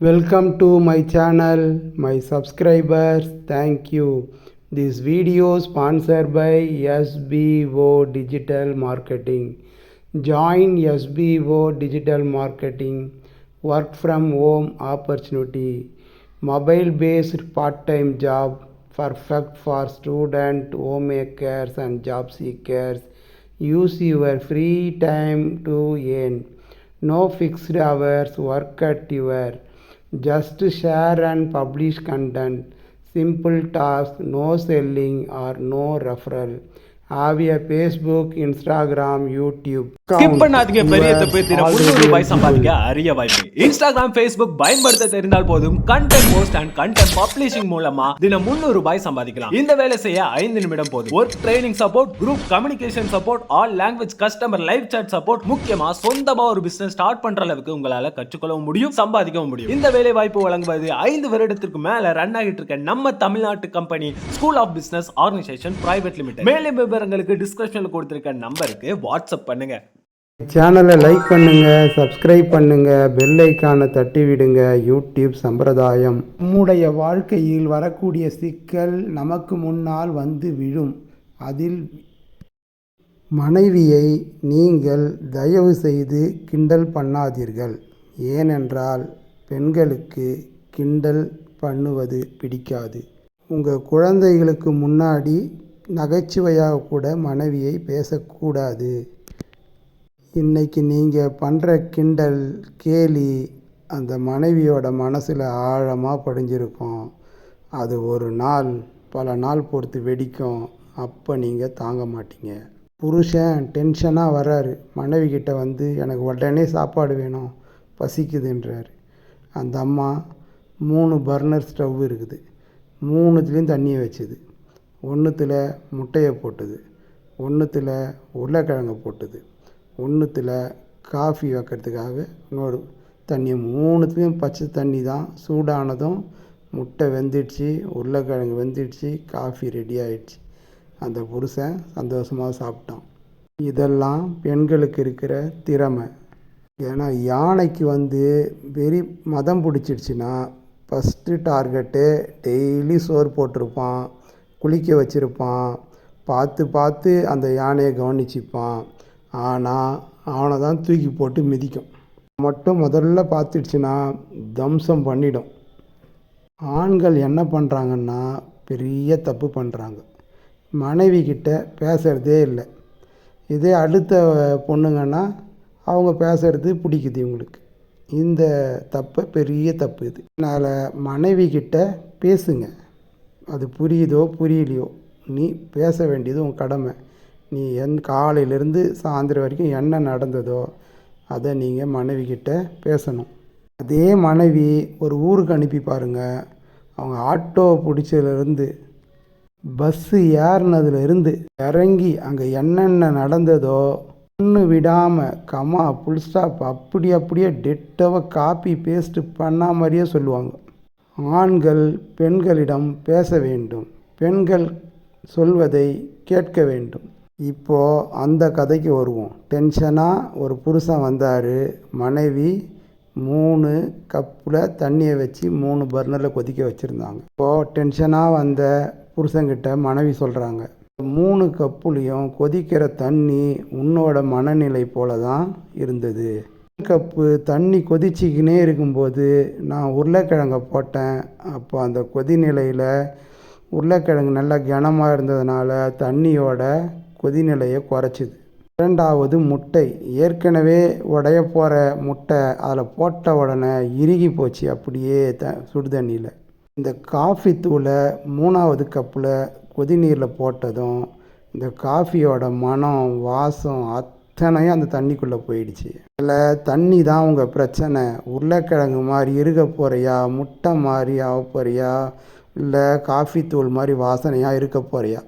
Welcome to my channel, my subscribers. Thank you. This video sponsored by SBO Digital Marketing. Join SBO Digital Marketing. Work from home opportunity. Mobile based part time job. Perfect for student, homemakers, and job seekers. Use your free time to earn. No fixed hours, work at your. Just share and publish content. Simple task, no selling or no referral. Have a Facebook, Instagram, YouTube. ஸ்கிப் பண்ணாதீங்க பெரிய தப்பு தினம் முந்நூறு ரூபாய். சம்பாதிக்க அரிய வாய்ப்பு. இன்ஸ்டாகிராம் ஃபேஸ்புக் பயன்படுத்த தெரிந்தால் போதும். Content post and content publishing மூலமா தினம் முந்நூறு ரூபாய் சம்பாதிக்கலாம். இந்த வேலை செய்ய ஐந்து நிமிடம் போதும். Work training support group communication support all language customer live chat support முக்கியமா சொந்தமா ஒரு பிசினஸ் ஸ்டார்ட் பண்ற அளவுக்கு உங்களால கற்றுக்கொள்ளவும் முடியும் சம்பாதிக்கவும் முடியும். இந்த வேலை வாய்ப்பு வழங்குவது ஐந்து வருடத்திற்கு மேல ரன் ஆகிட்டு இருக்க நம்ம தமிழ்நாட்டு company school of business organisation private limited மேலும் விவரங்களுக்கு டிஸ்கிரிப்ஷன்ல கொடுத்திருக்க நம்பருக்கு வாட்ஸ்அப் பண்ணுங்க. சேனலை லைக் பண்ணுங்க சப்ஸ்கிரைப் பண்ணுங்க பெல் ஐக்கானை தட்டி விடுங்க. யூடியூப் சம்பிரதாயம். நம்முடைய வாழ்க்கையில் வரக்கூடிய சிக்கல் நமக்கு முன்னால் வந்து விழும். அதில் மனைவியை நீங்கள் தயவு செய்து கிண்டல் பண்ணாதீர்கள். ஏனென்றால் பெண்களுக்கு கிண்டல் பண்ணுவது பிடிக்காது. உங்கள் குழந்தைகளுக்கு முன்னாடி நகைச்சுவையாக கூட மனைவியை பேசக்கூடாது. இன்னைக்கு நீங்கள் பண்ணுற கிண்டல் கேலி அந்த மனைவியோட மனசில் ஆழமாக படிஞ்சிருக்கும். அது ஒரு நாள் பல நாள் பொறுத்து வெடிக்கும். அப்போ நீங்கள் தாங்க மாட்டீங்க. புருஷன் டென்ஷனாக வர்றாரு. மனைவி கிட்ட வந்து எனக்கு உடனே சாப்பாடு வேணும். பசிக்குதுன்றாரு. அந்த அம்மா மூணு பர்னர் ஸ்டவ் இருக்குது. மூணுத்துலேயும் தண்ணியை வச்சுது. ஒன்றுத்தில் முட்டையை போட்டுது. ஒன்றுத்தில் உருளைக்கிழங்கு போட்டுது. ஒன்றுத்தில் காஃபி வைக்கிறதுக்காக இன்னொரு தண்ணி மூணுத்துலேயும் பச்சை தண்ணி தான். சூடானதும் முட்டை வெந்துடுச்சு உருளைக்கிழங்கு வெந்துடுச்சு காஃபி ரெடி ஆயிடுச்சு. அந்த புருஷன் சந்தோஷமாக சாப்பிட்டான். இதெல்லாம் பெண்களுக்கு இருக்கிற திறமை. ஏன்னா யானைக்கு வந்து வெறி மதம் பிடிச்சிடுச்சுன்னா ஃபஸ்ட்டு டார்கெட்டு டெய்லி சோறு போட்டிருப்பான் குளிக்க வச்சுருப்பான் பார்த்து பார்த்து அந்த யானையை கவனிச்சுப்பான். ஆனால் அவனை தான் தூக்கி போட்டு மிதிக்கும். மட்டும் முதல்ல பார்த்துடுச்சுன்னா தம்சம் பண்ணிடும். ஆண்கள் என்ன பண்ணுறாங்கன்னா பெரிய தப்பு பண்ணுறாங்க மனைவி கிட்ட பேசுகிறதே இல்லை. இதே அடுத்த பொண்ணுங்கன்னா அவங்க பேசுகிறது பிடிக்குது இவங்களுக்கு. இந்த தப்பை பெரிய தப்பு இது. அதனால் மனைவி கிட்ட பேசுங்க. அது புரியுதோ புரியலையோ நீ பேச வேண்டியது உன் கடமை. நீ என் காலையிலேருந்து சாயந்தரம் வரைக்கும் என்ன நடந்ததோ அதை நீங்கள் மனைவிக்கிட்ட பேசணும். அதே மனைவி ஒரு ஊருக்கு அனுப்பி பாருங்கள் அவங்க ஆட்டோ பிடிச்சதுலேருந்து பஸ்ஸு ஏறினதுலேருந்து இறங்கி அங்கே என்னென்ன நடந்ததோ ஒன்று விடாமல் கமா புல் ஸ்டாப் அப்படி அப்படியே டெட்டாக காப்பி பேஸ்ட்டு பண்ணா மாதிரியே சொல்லுவாங்க. ஆண்கள் பெண்களிடம் பேச வேண்டும். பெண்கள் சொல்வதை கேட்க வேண்டும். இப்போது அந்த கதைக்கு வருவோம். டென்ஷனாக ஒரு புருஷன் வந்தார் மனைவி மூணு கப்பில் தண்ணியை வச்சு மூணு பர்னரில் கொதிக்க வச்சுருந்தாங்க. இப்போது டென்ஷனாக வந்த புருஷங்கிட்ட மனைவி சொல்கிறாங்க மூணு கப்புலேயும் கொதிக்கிற தண்ணி உன்னோட மனநிலை போல தான் இருந்தது கப்பு தண்ணி கொதிச்சிக்கினே இருக்கும்போது நான் உருளைக்கிழங்க போட்டேன். அப்போ அந்த கொதிநிலையில் உருளைக்கிழங்கு நல்லா கனமாக இருந்ததுனால தண்ணியோட கொதிநிலையை குறைச்சிது. இரண்டாவது முட்டை. ஏற்கனவே உடைய போகிற முட்டை அதில் போட்ட உடனே இறுகி போச்சு. அப்படியே த சுடு தண்ணியில். இந்த காஃபி தூளை மூணாவது கப்பில் கொதிநீரில் போட்டதும் இந்த காஃபியோட மனம் வாசம் அத்தனையும் அந்த தண்ணிக்குள்ளே போயிடுச்சு. அதில் தண்ணி தான் உங்கள் பிரச்சனை. உருளைக்கிழங்கு மாதிரி இருக போறியா? முட்டை மாதிரி ஆக போறியா? இல்லை காஃபி தூள் மாதிரி வாசனையாக இருக்க போறியா?